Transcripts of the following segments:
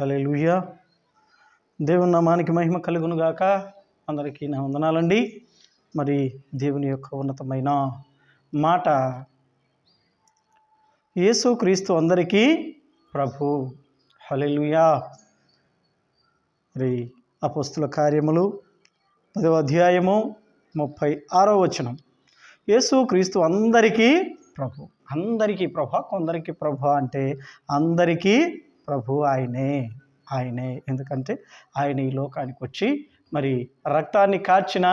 హల్లెలూయా. దేవుని నామానికి మహిమ కలుగును గాక. అందరికీ నా వందనాలండి. మరి దేవుని యొక్క ఉన్నతమైన మాట. యేసు క్రీస్తు అందరికీ ప్రభు. హలెలుయా మరి అపోస్తుల కార్యములు పదవ అధ్యాయము ముప్పై ఆరో వచనం. యేసు క్రీస్తు అందరికీ ప్రభు. అందరికీ ప్రభ కొందరికి ప్రభు అంటే అందరికీ ప్రభు ఆయనే ఆయనే. ఎందుకంటే ఆయన ఈ లోకానికి వచ్చి మరి రక్తాన్ని కార్చిన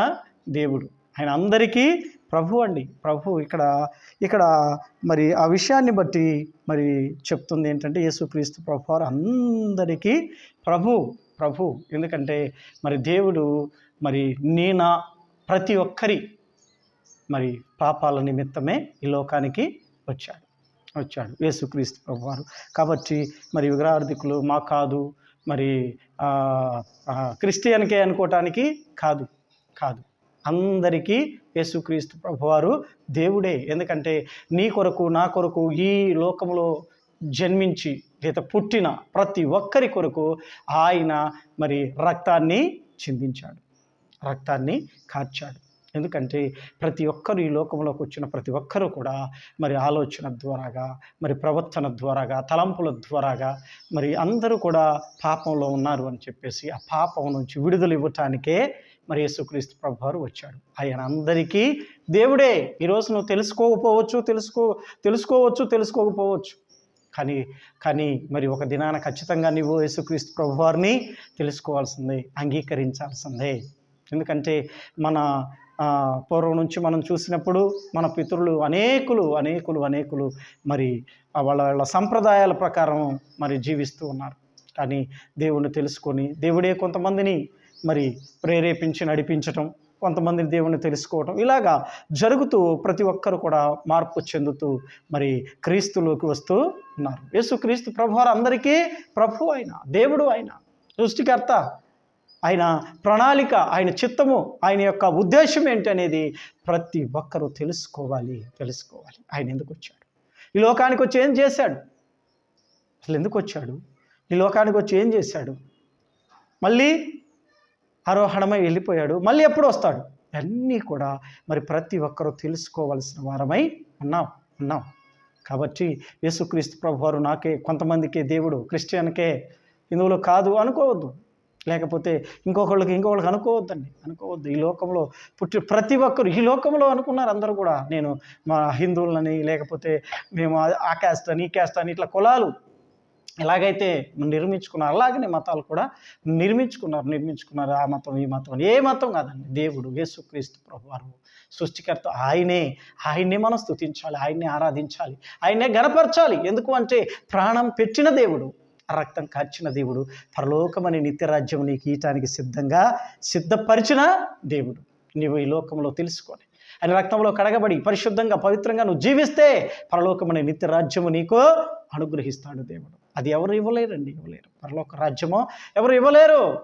దేవుడు. ఆయన అందరికీ ప్రభు అండి. ప్రభు ఇక్కడ ఇక్కడ మరి ఆ విషయాన్ని బట్టి మరి చెప్తుంది ఏంటంటే యేసుక్రీస్తు ప్రభు వారు అందరికీ ప్రభు ప్రభు. ఎందుకంటే మరి దేవుడు మరి నేనా ప్రతి ఒక్కరి మరి పాపాల నిమిత్తమే ఈ లోకానికి వచ్చాడు. వచ్చాడు. యేసుక్రీస్తు ప్రభువారు. కాబట్టి మరి విగ్రహార్థికులు మా కాదు. మరి క్రిస్టియన్కే అనుకోవటానికి కాదు. కాదు. అందరికీ యేసుక్రీస్తు ప్రభువారు దేవుడే. ఎందుకంటే నీ కొరకు నా కొరకు ఈ లోకంలో జన్మించి లేదా పుట్టిన ప్రతి ఒక్కరి కొరకు ఆయన మరి రక్తాన్ని చిందించాడు. రక్తాన్ని కార్చాడు. ఎందుకంటే ప్రతి ఒక్కరు ఈ లోకంలోకి వచ్చిన ప్రతి ఒక్కరూ కూడా మరి ఆలోచన ద్వారాగా మరి ప్రవర్తన ద్వారాగా తలంపుల ద్వారాగా మరి అందరూ కూడా పాపంలో ఉన్నారు అని చెప్పేసి ఆ పాపం నుంచి విడుదల ఇవ్వటానికే మరి యేసుక్రీస్తు ప్రభువారు వచ్చాడు. ఆయన అందరికీ దేవుడే ఈరోజు నువ్వు తెలుసుకోకపోవచ్చు తెలుసుకో తెలుసుకోవచ్చు తెలుసుకోకపోవచ్చు. కానీ కానీ మరి ఒక దినాన ఖచ్చితంగా నీవు యేసుక్రీస్తు ప్రభువారిని తెలుసుకోవాల్సిందే అంగీకరించాల్సిందే. ఎందుకంటే మన పూర్వం నుంచి మనం చూసినప్పుడు మన పితరులు అనేకులు అనేకులు అనేకులు మరి వాళ్ళ వాళ్ళ సంప్రదాయాల ప్రకారం మరి జీవిస్తూ ఉన్నారు. కానీ దేవుణ్ణి తెలుసుకొని దేవుడే కొంతమందిని మరి ప్రేరేపించి నడిపించటం కొంతమందిని దేవుణ్ణి తెలుసుకోవటం ఇలాగా జరుగుతూ ప్రతి ఒక్కరు కూడా మార్పు చెందుతూ మరి క్రీస్తులోకి వస్తూ ఉన్నారు. యేసు క్రీస్తు ప్రభు వారు అందరికీ ప్రభు అయినా దేవుడు అయినా సృష్టికర్త ఆయన ప్రణాళిక ఆయన చిత్తము ఆయన యొక్క ఉద్దేశం ఏంటి అనేది ప్రతి ఒక్కరూ తెలుసుకోవాలి తెలుసుకోవాలి. ఆయన ఎందుకు వచ్చాడు? ఈ లోకానికి వచ్చి ఏం చేశాడు? అసలు ఎందుకు వచ్చాడు? ఈ లోకానికి వచ్చి ఏం చేశాడు? మళ్ళీ ఆరోహణమై వెళ్ళిపోయాడు. మళ్ళీ ఎప్పుడు వస్తాడు? అన్నీ కూడా మరి ప్రతి ఒక్కరూ తెలుసుకోవాల్సిన వారమై ఉన్నాం ఉన్నాం. కాబట్టి యేసుక్రీస్తు ప్రభు వారు నాకే కొంతమందికే దేవుడు క్రిస్టియన్కే హిందువులు కాదు అనుకోవద్దు. లేకపోతే ఇంకొకళ్ళకి ఇంకొకళ్ళకి అనుకోవద్దండి. అనుకోవద్దు. ఈ లోకంలో పుట్టి ప్రతి ఒక్కరు ఈ లోకంలో అనుకున్నారు అందరూ కూడా నేను మా హిందువులని లేకపోతే మేము ఆ- క్యాస్ట్ అని ఈ క్యాస్ట్ అని ఇట్లా కులాలు ఎలాగైతే నిర్మించుకున్నారు అలాగనే మతాలు కూడా నిర్మించుకున్నారు నిర్మించుకున్నారు ఆ మతం ఈ మతం ఏ మతం కాదండి. దేవుడు యేసుక్రీస్తు ప్రభువారు సృష్టికర్త ఆయనే. ఆయన్నే మనం స్థుతించాలి ఆయన్నే ఆరాధించాలి ఆయన్నే గనపరచాలి ఎందుకు అంటే ప్రాణం పెట్టిన దేవుడు రక్తం కార్చిన దేవుడు. పరలోకమని నిత్యరాజ్యం నీకు ఈయటానికి సిద్ధంగా సిద్ధపరిచిన దేవుడు. నీవు ఈ లోకంలో తెలుసుకొని ఆయన రక్తంలో కడగబడి పరిశుద్ధంగా పవిత్రంగా నువ్వు జీవిస్తే పరలోకమనే నిత్య రాజ్యము నీకు అనుగ్రహిస్తాడు దేవుడు. అది ఎవరు ఇవ్వలేరండి? ఇవ్వలేరు. పరలోక రాజ్యమో ఎవరు ఇవ్వలేరు?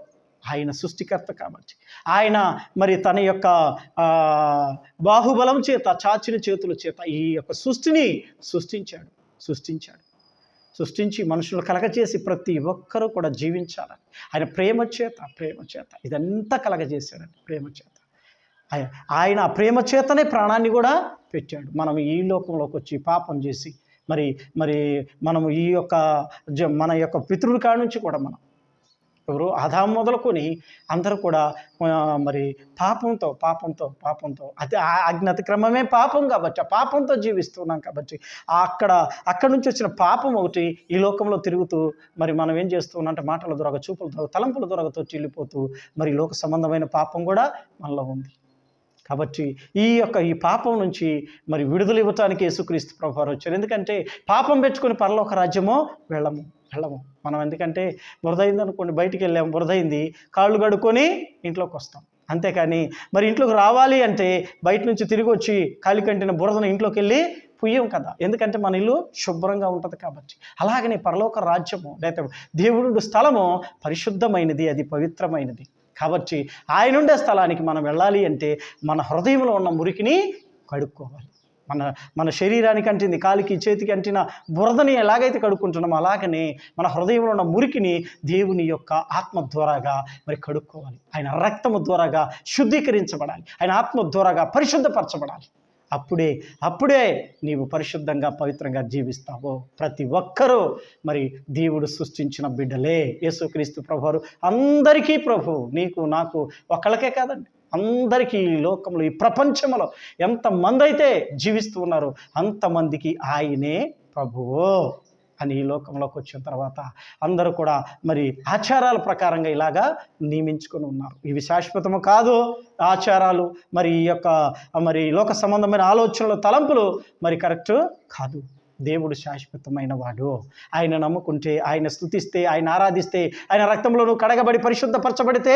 ఆయన సృష్టికర్త కాబట్టి. ఆయన మరి తన యొక్క బాహుబలం చేత చాచిన చేతుల చేత ఈ యొక్క సృష్టిని సృష్టించాడు. సృష్టించాడు. సృష్టించి మనుషులు కలగజేసి ప్రతి ఒక్కరూ కూడా జీవించాలని. ఆయన ప్రేమ చేత ప్రేమ చేత. ఇదంతా కలగజేశాడండి ప్రేమ చేత. ఆయ- ఆయన ఆ ప్రేమ చేతనే ప్రాణాన్ని కూడా పెట్టాడు. మనం ఈ లోకంలోకి వచ్చి పాపం చేసి మరి మరి మనము ఈ యొక్క జ- మన యొక్క పితృల కాడ నుంచి కూడా మనం ఎవరు? ఆదాం మొదలుకొని అందరూ కూడా మరి పాపంతో పాపంతో పాపంతో. అతి ఆ అజ్ఞాత క్రమమే పాపం కాబట్టి ఆ పాపంతో జీవిస్తున్నాం కాబట్టి అక్కడ అక్కడ నుంచి వచ్చిన పాపం ఒకటి ఈ లోకంలో తిరుగుతూ మరి మనం ఏం చేస్తున్నాం అంటే మాటల దొరక చూపుల దొరక తలంపుల దొరకతో చెల్లిపోతూ మరి లోక సంబంధమైన పాపం కూడా మనలో ఉంది. కాబట్టి ఈ యొక్క ఈ పాపం నుంచి మరి విడుదల ఇవ్వటానికి యేసుక్రీస్తు ప్రభువారు వచ్చారు. ఎందుకంటే పాపం పెట్టుకుని పరలోక రాజ్యమో వెళ్ళము వెళ్ళము. మనం ఎందుకంటే బురద అయింది అనుకోండి బయటికి వెళ్ళాము బురద అయింది కాళ్ళు కడుక్కొని ఇంట్లోకి వస్తాం. అంతేకాని మరి ఇంట్లోకి రావాలి అంటే బయట నుంచి తిరిగి వచ్చి కాలి కంటిన బురదను ఇంట్లోకి వెళ్ళి పుయ్యం కదా. ఎందుకంటే మన ఇల్లు శుభ్రంగా ఉంటుంది కాబట్టి. అలాగనే పరలోక రాజ్యము లేకపోతే దేవుడు స్థలము పరిశుద్ధమైనది అది పవిత్రమైనది. కాబట్టి ఆయన ఉండే స్థలానికి మనం వెళ్ళాలి అంటే మన హృదయంలో ఉన్న మురికిని కడుక్కోవాలి. మన మన శరీరానికి అంటింది కాలికి చేతికి అంటిన బురదని ఎలాగైతే కడుక్కుంటున్నామో అలాగనే మన హృదయంలో ఉన్న మురికిని దేవుని యొక్క ఆత్మ ద్వారాగా మరి కడుక్కోవాలి. ఆయన రక్తము ద్వారాగా శుద్ధీకరించబడాలి. ఆయన ఆత్మ ద్వారాగా పరిశుద్ధపరచబడాలి. అప్పుడే అప్పుడే నీవు పరిశుద్ధంగా పవిత్రంగా జీవిస్తావు ప్రతి ఒక్కరూ. మరి దేవుడు సృష్టించిన బిడ్డలే యేసుక్రీస్తు ప్రభువారు. అందరికీ ప్రభు నీకు నాకు ఒకళ్ళకే కాదండి. అందరికీ ఈ లోకంలో ఈ ప్రపంచంలో ఎంతమంది అయితే జీవిస్తూ ఉన్నారో అంతమందికి ఆయనే ప్రభువు. అని ఈ లోకంలోకి వచ్చిన తర్వాత అందరూ కూడా మరి ఆచారాల ప్రకారంగా ఇలాగా నియమించుకొని ఉన్నారు. ఇవి శాశ్వతము కాదు ఆచారాలు మరి ఈ యొక్క మరి లోక సంబంధమైన ఆలోచనలు తలంపులు మరి కరెక్ట్ కాదు. దేవుడు శాశ్వతమైన వాడు. ఆయన నమ్ముకుంటే ఆయన స్థుతిస్తే ఆయన ఆరాధిస్తే ఆయన రక్తంలో నువ్వు కడగబడి పరిశుద్ధపరచబడితే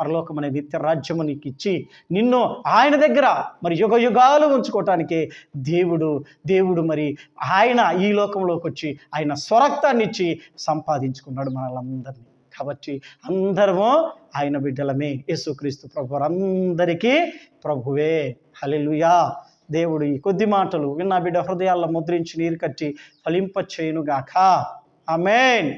పరలోకం అనే నిత్య రాజ్యము నీకు ఇచ్చి నిన్ను ఆయన దగ్గర మరి యుగ యుగాలు ఉంచుకోవటానికి దేవుడు దేవుడు మరి ఆయన ఈ లోకంలోకి వచ్చి ఆయన స్వరక్తాన్ని ఇచ్చి సంపాదించుకున్నాడు మనలందరినీ. కాబట్టి అందరము ఆయన బిడ్డలమే. యేసుక్రీస్తు ప్రభు అందరికీ ప్రభువే. హలెలుయా దేవుడు ఈ కొద్ది మాటలు విన్న బిడ్డ హృదయాల్లో ముద్రించి నీరు కట్టి ఫలింపచేయునుగాక. ఆమెన్.